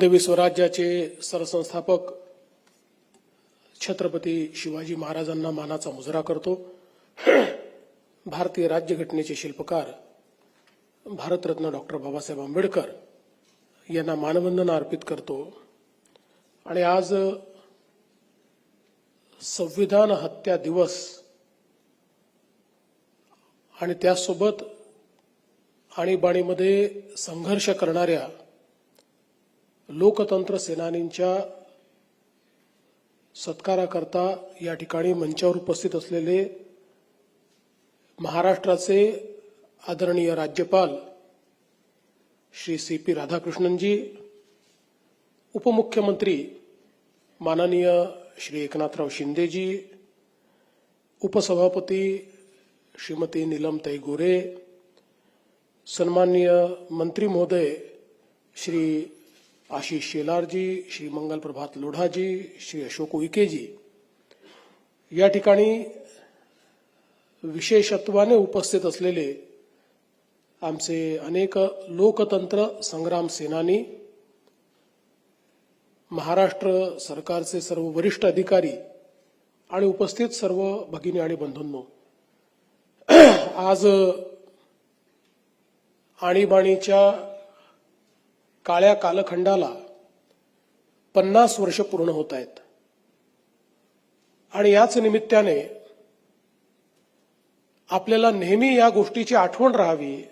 हिंदवी स्वराज्याचे सरसंस्थापक छत्रपती शिवाजी महाराजांना मानाचा मुजरा करतो. भारतीय राज्यघटनेचे शिल्पकार भारतरत्न डॉक्टर बाबासाहेब आंबेडकर यांना मानवंदना अर्पित करतो. आणि आज संविधान हत्या दिवस आणि त्यासोबत आणीबाणीमध्ये संघर्ष करणाऱ्या लोकतंत्र सेनानींच्या सत्काराकरता या ठिकाणी मंचावर उपस्थित असलेले महाराष्ट्राचे आदरणीय राज्यपाल श्री सी पी राधाकृष्णनजी उपमुख्यमंत्री माननीय श्री एकनाथराव शिंदेजी उपसभापती श्रीमती नीलमताई गोरे सन्माननीय मंत्री महोदय श्री आशिष शेलारजी श्री मंगल प्रभात लोढाजी श्री अशोक उईकेजी या ठिकाणी विशेषत्वाने उपस्थित असलेले आमचे अनेक लोकतंत्र संग्राम सेनानी महाराष्ट्र सरकारचे सर्व वरिष्ठ अधिकारी आणि उपस्थित सर्व भगिनी आणि बंधूंनो आज आणीबाणीच्या काळ्या कालखंडाला पन्नास वर्ष पूर्ण होत आहेत. आणि याच निमित्ताने आपल्याला नेहमी या गोष्टीची आठवण राहावी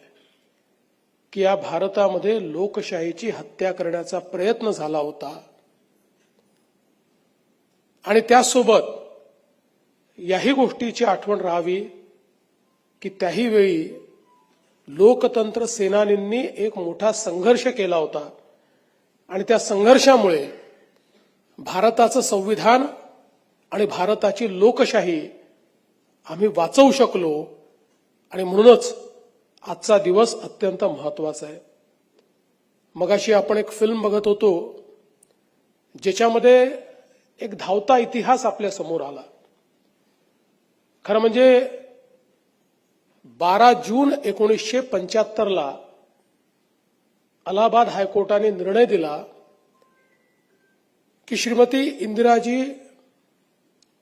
की या भारतामध्ये लोकशाहीची हत्या करण्याचा प्रयत्न झाला होता. आणि त्यासोबत याही गोष्टीची आठवण राहावी की त्याही वेळी लोकतंत्र सेनानींनी एक मोठा संघर्ष केला होता. आणि त्या संघर्षामुळे भारताचं संविधान आणि भारताची लोकशाही आम्ही वाचवू शकलो. आणि म्हणूनच आजचा दिवस अत्यंत महत्त्वाचा आहे. मगाशी आपण एक फिल्म बघत होतो ज्याच्यामध्ये एक धावता इतिहास आपल्यासमोर आला. खरं म्हणजे बारा जून एकोणीसशे पंच्याहत्तरला अलाहाबाद हायकोर्टाने निर्णय दिला की श्रीमती इंदिराजी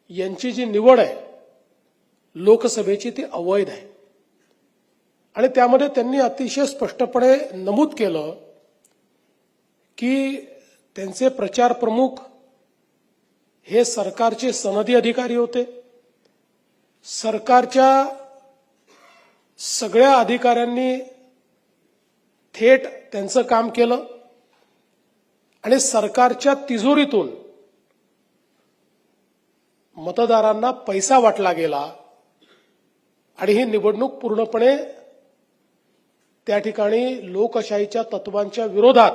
यांची जी निवड आहे लोकसभेची ती अवैध आहे. आणि त्यामध्ये त्यांनी अतिशय स्पष्टपणे नमूद केलं की त्यांचे प्रचार प्रमुख हे सरकारचे सनदी अधिकारी होते. सरकारच्या सगळ्या अधिकाऱ्यांनी थेट त्यांचं काम केलं आणि सरकारच्या तिजोरीतून मतदारांना पैसा वाटला गेला आणि ही निवडणूक पूर्णपणे त्या ठिकाणी लोकशाहीच्या तत्वांच्या विरोधात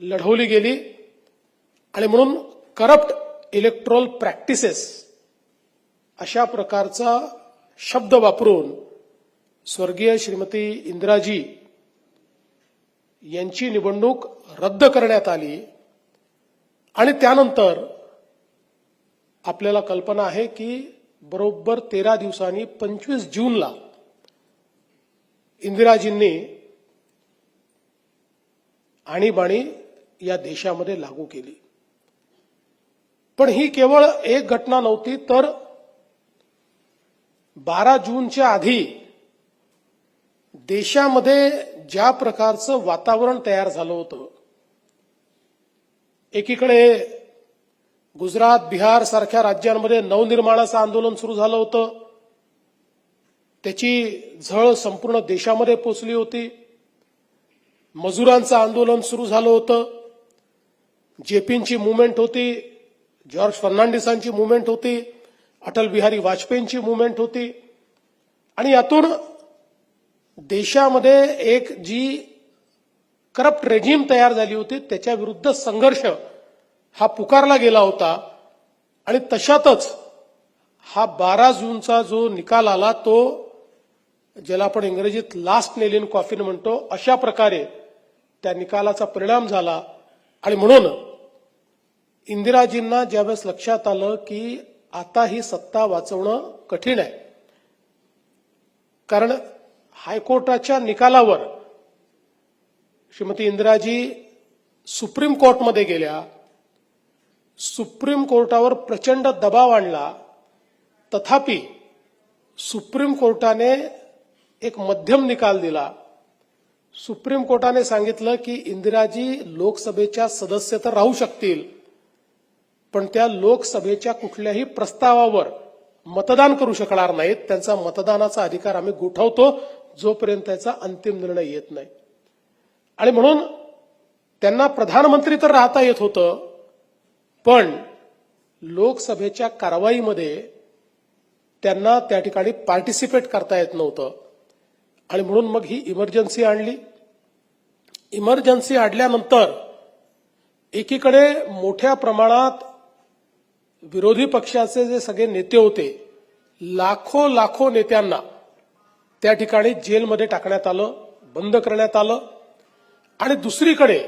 लढवली गेली आणि म्हणून करप्ट इलेक्ट्रोल प्रॅक्टिसेस अशा प्रकारचा शब्द वापरून स्वर्गीय श्रीमती इंदिराजी यांची निवडणूक रद्द करण्यात आली आणि त्यानंतर आपल्याला कल्पना आहे की बरोबर तेरा दिवसांनी पंचवीस जूनला इंदिराजींनी आणीबाणी या देशामध्ये लागू केली. पण ही केवळ एक घटना नव्हती तर बारा जूनच्या आधी देशामध्ये ज्या प्रकारचं वातावरण तयार झालं होतं एकीकडे गुजरात बिहार सारख्या राज्यांमध्ये नवनिर्माणाचं आंदोलन सुरू झालं होतं त्याची झळ संपूर्ण देशामध्ये पोचली होती मजुरांचं आंदोलन सुरू झालं होतं जेपींची मुवमेंट होती जॉर्ज फर्नांडिसांची मुवमेंट होती अटल बिहारी वाजपेयींची मुवमेंट होती. आणि यातून देशामध्ये एक जी करप्ट रेजिम तयार झाली होती त्याच्या विरुद्ध संघर्ष हा पुकारला गेला होता. आणि तशातच हा बारा जूनचा जो निकाल आला तो ज्याला आपण इंग्रजीत लास्ट नेलिन कॉफिन म्हणतो अशा प्रकारे त्या निकालाचा परिणाम झाला. आणि म्हणून इंदिराजींना ज्यावेळेस लक्षात आलं की आता ही सत्ता वाचवणं कठीण आहे. कारण हायकोर्टाच्या निकालावर श्रीमती इंदिराजी सुप्रीम कोर्टमध्ये गेल्या. सुप्रीम कोर्टावर प्रचंड दबाव आणला. तथापि सुप्रीम कोर्टाने एक मध्यम निकाल दिला. सुप्रीम कोर्टाने सांगितलं की इंदिराजी लोकसभेच्या सदस्य तर राहू शकतील. पण त्या लोकसभेच्या कुठल्याही प्रस्तावावर मतदान करू शकणार नाहीत. त्यांचा मतदानाचा अधिकार आम्ही गोठवतो जोपर्यंत त्याचा अंतिम निर्णय येत नाही. आणि म्हणून त्यांना प्रधानमंत्री तर राहता येत होतं पण लोकसभेच्या कारवाईमध्ये त्यांना त्या ठिकाणी पार्टिसिपेट करता येत नव्हतं. आणि म्हणून मग ही इमर्जन्सी आणली. इमर्जन्सी आणल्यानंतर एकीकडे मोठ्या प्रमाणात विरोधी पक्षाचे जे सगळे नेते होते लाखो लाखो नेत्यांना त्या ठिकाणी जेलमध्ये टाकण्यात आलं बंद करण्यात आलं. आणि दुसरीकडे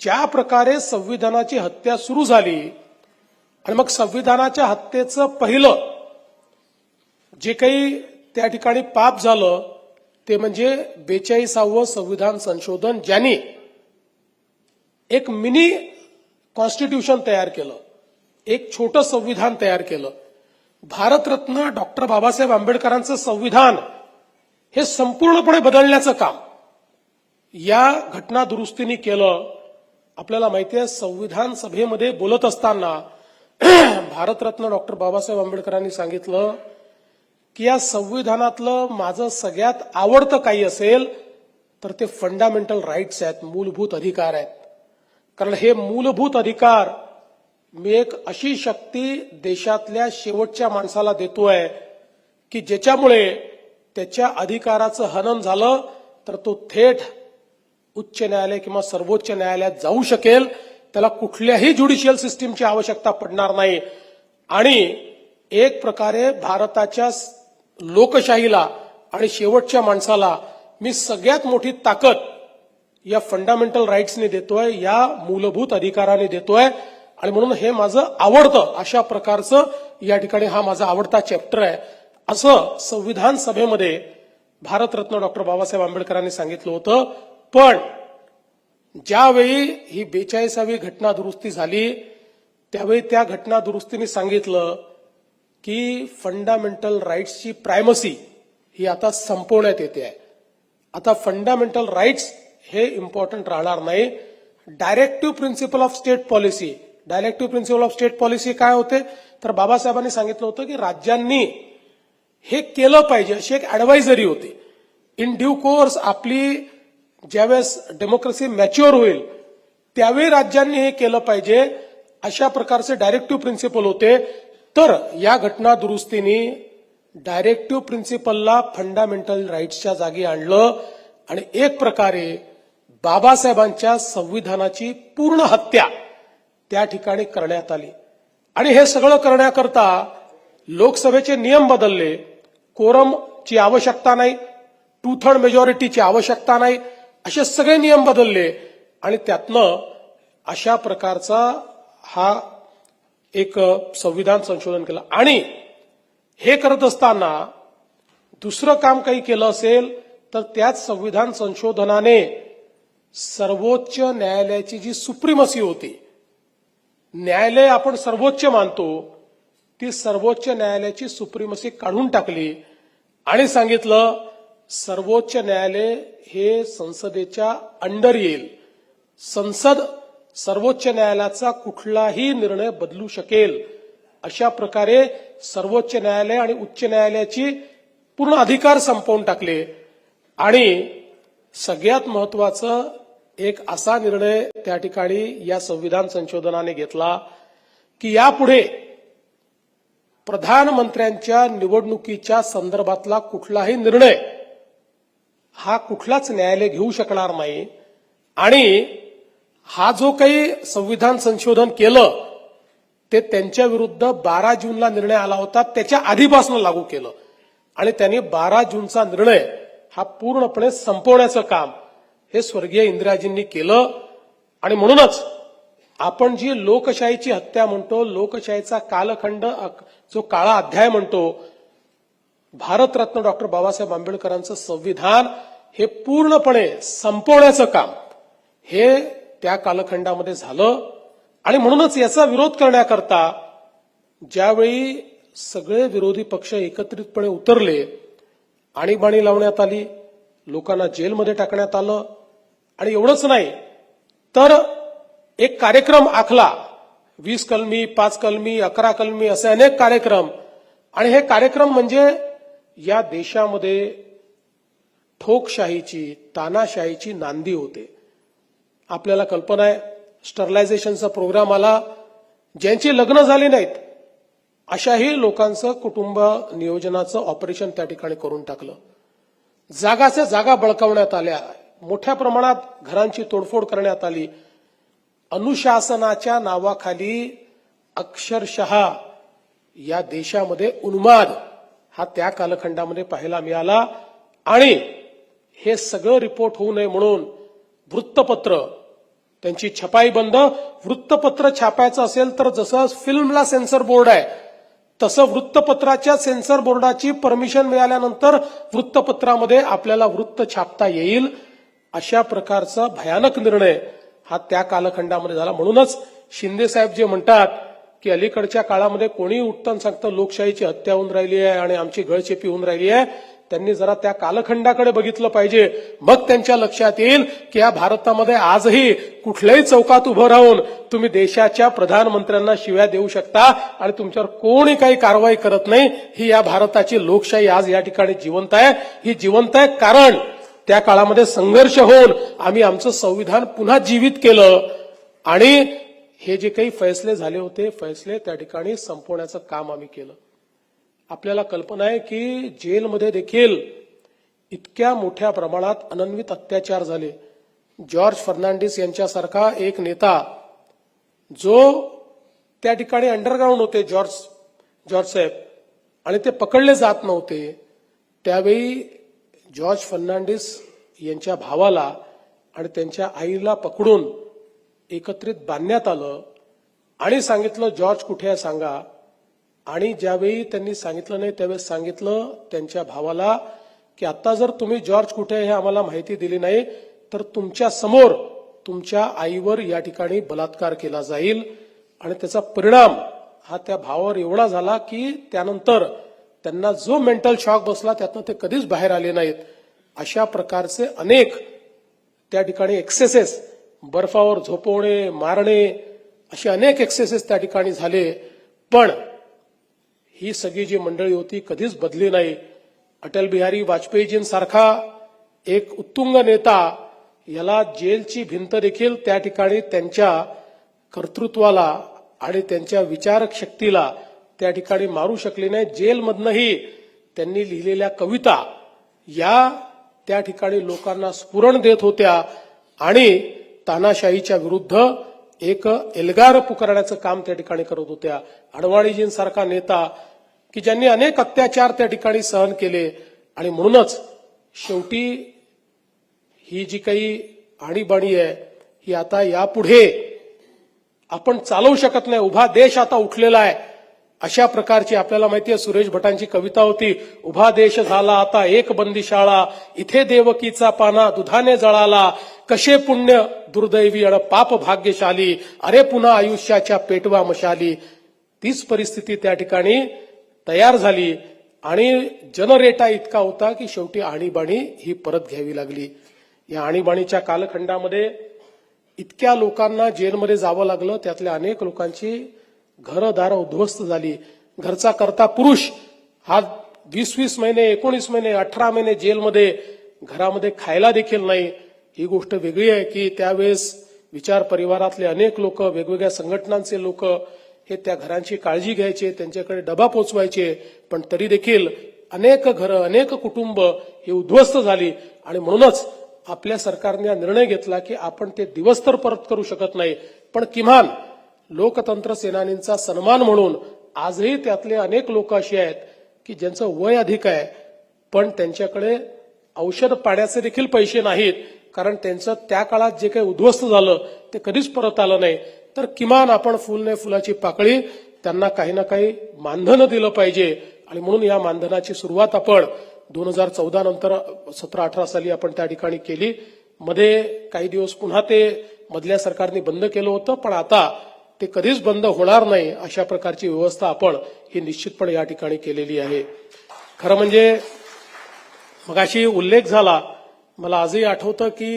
ज्या प्रकारे संविधानाची हत्या सुरू झाली आणि मग संविधानाच्या हत्येचं पहिलं जे काही त्या ठिकाणी पाप झालं ते म्हणजे बेचाळीसावं संविधान संशोधन ज्यांनी एक मिनी कॉन्स्टिट्यूशन तयार केलं. एक छोटं संविधान तयार केलं. भारतरत्न डॉक्टर बाबासाहेब आंबेडकरांचं संविधान हे संपूर्णपणे बदलण्याचं काम. या घटना दुरुस्तीने केलं. आपल्याला माहिती आहे संविधान सभेमध्ये बोलत असताना भारतरत्न डॉक्टर बाबासाहेब आंबेडकरांनी सांगितलं की या संविधानातलं माझं सगळ्यात आवडतं काही असेल तर ते फंडामेंटल राईट्स आहेत मूलभूत अधिकार आहेत. कारण हे मूलभूत अधिकार मी एक अशी शक्ती देशातल्या शेवटच्या माणसाला देतोय की ज्याच्यामुळे त्याच्या अधिकाराचं हनन झालं तर तो थेट उच्च न्यायालय किंवा सर्वोच्च न्यायालयात जाऊ शकेल. त्याला कुठल्याही ज्युडिशियल सिस्टीमची आवश्यकता पडणार नाही. आणि एक प्रकारे भारताच्या लोकशाहीला आणि शेवटच्या माणसाला मी सगळ्यात मोठी ताकद या फंडामेंटल राईट्सने देतोय या मूलभूत अधिकाराने देतोय. आणि म्हणून हे माझं आवडतं अशा प्रकारचं या ठिकाणी हा माझा आवडता चॅप्टर आहे. असं संविधान सभेमध्ये भारतरत्न डॉक्टर बाबासाहेब आंबेडकरांनी सांगितलं होतं. पण ज्यावेळी ही बेचाळीसावी घटना दुरुस्ती झाली त्यावेळी त्या घटना दुरुस्तीने सांगितलं की फंडामेंटल राईट्सची प्रायमसी ही आता संपवण्यात येते आहे. आता फंडामेंटल राईट्स हे इम्पॉर्टंट राहणार नाही. Directive principle of state policy directive principle of state policy काय होते? तर बाबासाहेबांनी सांगितलं होतं की राज्यांनी हे केलं पाहिजे अशी एक ऍडवायझरी होती. इन ड्यू कोर्स आपली ज्यावेळेस डेमोक्रेसी मॅच्युअर होईल त्यावेळी राज्यांनी हे केलं पाहिजे. अशा प्रकारचे डायरेक्टिव्ह प्रिन्सिपल होते. तर या घटना दुरुस्तीने डायरेक्टिव्ह प्रिन्सिपलला फंडामेंटल राईट्सच्या जागी आणलं आणि एक प्रकारे बाबासाहेबांच्या संविधानाची पूर्ण हत्या त्या ठिकाणी करण्यात आली. आणि हे सगळं करण्याकरता लोकसभेचे नियम बदलले. कोरमची आवश्यकता नाही. टू थर्ड मेजॉरिटीची आवश्यकता नाही. असे सगळे नियम बदलले. आणि त्यातनं अशा प्रकारचा हा एक संविधान संशोधन केलं. आणि हे करत असताना दुसरं काम काही केलं असेल तर त्याच संविधान संशोधनाने सर्वोच्च न्यायालयाची जी सुप्रीमसी होती न्यायालय आपण सर्वोच्च मानतो ती सर्वोच्च न्यायालयाची सुप्रीमसी काढून टाकली आणि सांगितलं सर्वोच्च न्यायालय हे संसदेच्या अंडर येईल. संसद सर्वोच्च न्यायालयाचा कुठलाही निर्णय बदलू शकेल. अशा प्रकारे सर्वोच्च न्यायालय आणि उच्च न्यायालयाची पूर्ण अधिकार संपवून टाकले. आणि सगळ्यात महत्वाचं एक असा निर्णय त्या ठिकाणी या संविधान संशोधनाने घेतला की यापुढे प्रधानमंत्र्यांच्या निवडणुकीच्या संदर्भातला कुठलाही निर्णय हा कुठलाच न्यायालय घेऊ शकणार नाही. आणि हा जो काही संविधान संशोधन केलं ते त्यांच्या विरुद्ध बारा जूनला निर्णय आला होता त्याच्या आधीपासून लागू केलं. आणि त्यांनी बारा जूनचा निर्णय हा पूर्णपणे संपवण्याचं काम हे स्वर्गीय इंदिराजींनी केलं आणि म्हणूनच आपण जी लोकशाहीची हत्या म्हणतो लोकशाहीचा कालखंड जो काळा अध्याय म्हणतो भारतरत्न डॉक्टर बाबासाहेब आंबेडकरांचं संविधान हे पूर्णपणे संपवण्याचं काम हे त्या कालखंडामध्ये झालं. आणि म्हणूनच याचा विरोध करण्याकरता ज्यावेळी सगळे विरोधी पक्ष एकत्रितपणे उतरले आणीबाणी लावण्यात आली लोकांना जेलमध्ये टाकण्यात आलं आणि एवढंच नाही तर एक कार्यक्रम आखला. वीस कलमी पाच कलमी अकरा कलमी असे अनेक कार्यक्रम. आणि हे कार्यक्रम म्हणजे या देशामध्ये ठोकशाहीची तानाशाहीची नांदी होते. आपल्याला कल्पना आहे स्टरलायझेशनचा प्रोग्राम आला ज्यांची लग्न झाली नाहीत अशाही लोकांचं कुटुंब नियोजनाचं ऑपरेशन त्या ठिकाणी करून टाकलं. जागाच्या जागा बळकावण्यात आल्या. मोठ्या प्रमाणात घरांची तोडफोड करण्यात आली. अनुशासनाच्या नावाखाली अक्षरशः या देशामध्ये उन्माद हा त्या कालखंडामध्ये पाहायला मिळाला. आणि हे सगळं रिपोर्ट होऊ नये म्हणून वृत्तपत्र त्यांची छपाई बंद. वृत्तपत्र छापायचं असेल तर जसं फिल्मला सेन्सर बोर्ड आहे तसं वृत्तपत्राच्या सेन्सर बोर्डाची परमिशन मिळाल्यानंतर वृत्तपत्रामध्ये आपल्याला वृत्त छापता येईल. अशा प्रकारचा भयानक निर्णय हा त्या कालखंडामध्ये झाला. म्हणूनच शिंदे साहेब जे म्हणतात की अलीकडच्या काळामध्ये कोणी उठताना सांगतं लोकशाहीची हत्या होऊन राहिली आहे आणि आमची गळचेपी होऊन राहिली आहे त्यांनी जरा त्या कालखंडाकडे बघितलं पाहिजे. मग त्यांच्या लक्षात येईल की या भारतामध्ये आजही कुठल्याही चौकात उभं राहून तुम्ही देशाच्या प्रधानमंत्र्यांना शिव्या देऊ शकता आणि तुमच्यावर कोणी काही कारवाई करत नाही. ही या भारताची लोकशाही आज या ठिकाणी जिवंत आहे. ही जिवंत आहे कारण त्या काळामध्ये संघर्ष होऊन आम्ही आमचं संविधान पुन्हा जीवित केलं. आणि हे जे काही फैसले झाले होते फैसले त्या ठिकाणी संपवण्याचं काम आम्ही केलं. आपल्याला कल्पना आहे की जेलमध्ये देखील इतक्या मोठ्या प्रमाणात अनन्वित अत्याचार झाले. जॉर्ज फर्नांडिस यांच्यासारखा एक नेता जो त्या ठिकाणी अंडरग्राऊंड होते जॉर्ज जॉर्ज साहेब आणि ते पकडले जात नव्हते. त्यावेळी जॉर्ज फर्नांडिस यांच्या भावाला आणि त्यांच्या आईला पकडून एकत्रित बांधण्यात आलं आणि सांगितलं जॉर्ज कुठे आहे सांगा. आणि ज्यावेळी त्यांनी सांगितलं नाही त्यावेळेस सांगितलं त्यांच्या भावाला की आता जर तुम्ही जॉर्ज कुठे आहे हे आम्हाला माहिती दिली नाही तर तुमच्यासमोर तुमच्या आईवर या ठिकाणी बलात्कार केला जाईल. आणि त्याचा परिणाम हा त्या भावावर एवढा झाला की त्यानंतर त्यांना जो मेंटल शॉक बसला त्यातनं ते कधीच बाहेर आले नाहीत. अशा प्रकारचे अनेक त्या ठिकाणी एक्सेसेस बर्फावर झोपवणे मारणे असे अनेक एक्सेसेस त्या ठिकाणी झाले. पण ही सगळी जी मंडळी होती कधीच बदली नाही. अटल बिहारी वाजपेयीजींसारखा एक उत्तुंग नेता याला जेलची भिंत देखील त्या ठिकाणी त्यांच्या कर्तृत्वाला आणि त्यांच्या विचारक शक्तीला त्या ठिकाणी मारू शकली नाही. जेलमधनही त्यांनी लिहिलेल्या कविता या त्या ठिकाणी लोकांना स्फुरण देत होत्या आणि तानाशाहीच्या विरुद्ध एक एल्गार पुकारण्याचं काम त्या ठिकाणी करत होत्या. अडवाणीजींसारखा नेता की ज्यांनी अनेक अत्याचार त्या ठिकाणी सहन केले आणि म्हणूनच शेवटी ही जी काही आणीबाणी आहे ही आता यापुढे आपण चालवू शकत नाही. उभा देश आता उठलेला आहे. अशा प्रकारची आपल्याला माहिती आहे सुरेश भटांची कविता होती उभा देश झाला आता एक बंदिशाळा इथे देवकीचा पाना दुधाने जळाला कसे पुण्य दुर्दैवी आणि पाप भाग्यशाली अरे पुन्हा आयुष्याच्या पेटवा मशाली. तीच परिस्थिती त्या ठिकाणी तयार झाली आणि जनरेटा इतका होता की शेवटी आणीबाणी ही परत घ्यावी लागली. या आणीबाणीच्या कालखंडामध्ये इतक्या लोकांना जेलमध्ये जावं लागलं त्यातल्या अनेक लोकांची घरदार उद्ध्वस्त झाली. घरचा करता पुरुष हा वीस वीस महिने एकोणीस महिने अठरा महिने जेलमध्ये घरामध्ये खायला देखील नाही. ही गोष्ट वेगळी आहे की त्यावेळेस विचार परिवारातले अनेक लोक वेगवेगळ्या संघटनांचे लोक हे त्या घरांची काळजी घ्यायचे त्यांच्याकडे डबा पोचवायचे. पण तरी देखील अनेक घरं अनेक कुटुंब ही उद्ध्वस्त झाली. आणि म्हणूनच आपल्या सरकारने हा निर्णय घेतला की आपण ते दिवस तर परत करू शकत नाही. पण किमान लोकतंत्र सेनानींचा सन्मान म्हणून आजही त्यातले अनेक लोक अशी आहेत की ज्यांचं वय अधिक आहे पण त्यांच्याकडे औषध पाण्याचे देखील पैसे नाहीत कारण त्यांचं त्या काळात जे काही उद्ध्वस्त झालं ते कधीच परत आलं नाही. तर किमान आपण फुल नाही फुलाची पाकळी त्यांना काही ना काही मानधन दिलं पाहिजे. आणि म्हणून या मानधनाची सुरुवात आपण दोन हजार चौदा नंतर सतरा अठरा साली आपण त्या ठिकाणी केली. मध्ये काही दिवस पुन्हा ते मधल्या सरकारने बंद केलं होतं पण आता ते कधीच बंद होणार नाही अशा प्रकारची व्यवस्था आपण ही निश्चितपणे या ठिकाणी केलेली आहे. खरं म्हणजे मगाशी उल्लेख झाला मला आजही आठवतं की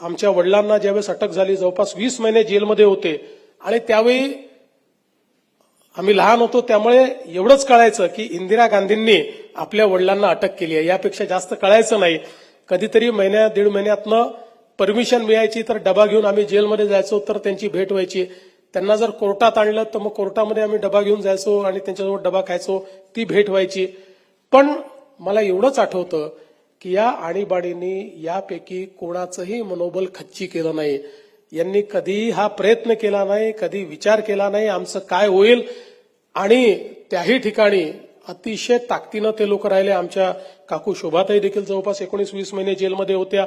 आमच्या वडिलांना ज्यावेळेस अटक झाली जवळपास वीस महिने जेलमध्ये होते आणि त्यावेळी आम्ही लहान होतो त्यामुळे एवढंच कळायचं की इंदिरा गांधींनी आपल्या वडिलांना अटक केली आहे. यापेक्षा जास्त कळायचं नाही. कधीतरी महिन्या दीड महिन्यातनं परमिशन मिळायची तर डबा घेऊन आम्ही जेलमध्ये जायचो तर त्यांची भेट व्हायची. त्यांना जर कोर्टात आणलं तर मग कोर्टामध्ये आम्ही डबा घेऊन जायचो आणि त्यांच्याजवळ डबा खायचो ती भेट व्हायची. पण मला एवढंच आठवतं की या आणीबाणींनी यापैकी कोणाचंही मनोबल खच्ची केलं नाही. यांनी कधीही हा प्रयत्न केला नाही कधी विचार केला नाही आमचं काय होईल. आणि त्याही ठिकाणी अतिशय ताकदीनं ते लोक राहिले. आमच्या काकू शोभाताई देखील जवळपास एकोणीस वीस महिने जेलमध्ये होत्या.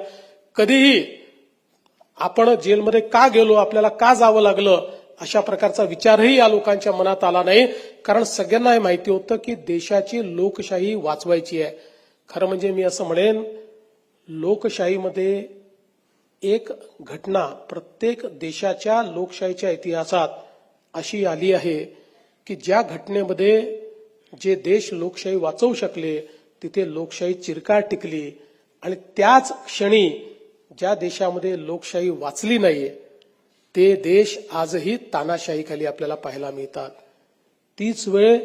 कधीही आपण जेलमध्ये का गेलो आपल्याला का जावं लागलं अशा प्रकारचा विचारही या लोकांच्या मनात आला नाही. कारण सगळ्यांना हे माहिती होतं की देशाची लोकशाही वाचवायची आहे. खरं म्हणजे मी असं म्हणेन लोकशाहीमध्ये एक घटना प्रत्येक देशाच्या लोकशाहीच्या इतिहासात अशी आली आहे की ज्या घटनेमध्ये जे देश लोकशाही वाचवू शकले तिथे लोकशाही चिरकाळ टिकली आणि त्याच क्षणी ज्या देशामध्ये लोकशाही वाचली नाहीये ते देश आजही तानाशाहीखाली आपल्याला पाहायला मिळतात. तीच वेळ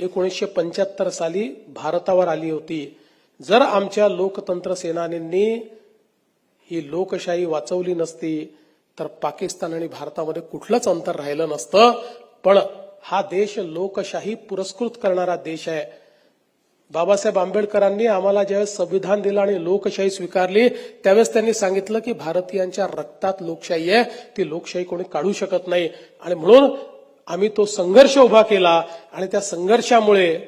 एकोणीसशे पंच्याहत्तर साली भारतावर आली होती. जर आमच्या लोकतंत्र सेनानींनी ही लोकशाही वाचवली नसती तर पाकिस्तान आणि भारतामध्ये कुठलंच अंतर राहिलं नसतं. पण हा देश लोकशाही पुरस्कृत करणारा देश आहे. बाबासाहेब आंबेडकरांनी आम्हाला ज्यावेळेस संविधान दिलं आणि लोकशाही स्वीकारली त्यावेळेस त्यांनी सांगितलं की भारतीयांच्या रक्तात लोकशाही आहे ती लोकशाही कोणी काढू शकत नाही. आणि म्हणून आम्ही तो संघर्ष उभा केला आणि त्या संघर्षामुळे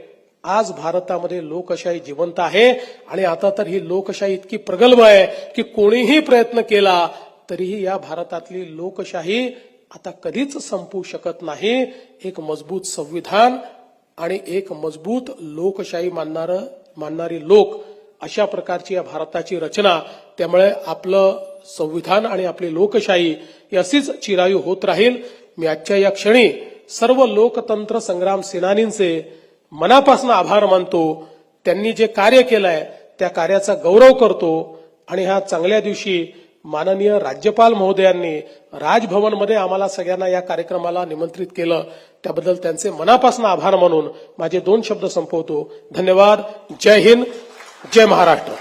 आज भारतामध्ये लोकशाही जिवंत आहे. आणि आता तर ही लोकशाही इतकी प्रगल्भ आहे की कोणीही प्रयत्न केला तरीही या भारतातली लोकशाही आता कधीच संपू शकत नाही. एक मजबूत संविधान आणि एक मजबूत लोकशाही मानणार मानणारी लोक अशा प्रकारची या भारताची रचना त्यामुळे आपलं संविधान आणि आपली लोकशाही अशीच चिरायू होत राहील. मी आजच्या या क्षणी सर्व लोकतंत्र संग्राम सेनानींचे मनापासून आभार मानतो. त्यांनी जे कार्य केलंय त्या कार्याचा गौरव करतो. आणि ह्या चांगल्या दिवशी माननीय राज्यपाल महोदयांनी राजभवनमध्ये आम्हाला सगळ्यांना या कार्यक्रमाला निमंत्रित केलं. त्याबद्दल त्यांचे मनापासून आभार मानून माझे दोन शब्द संपवतो. धन्यवाद. जय हिंद. जय महाराष्ट्र.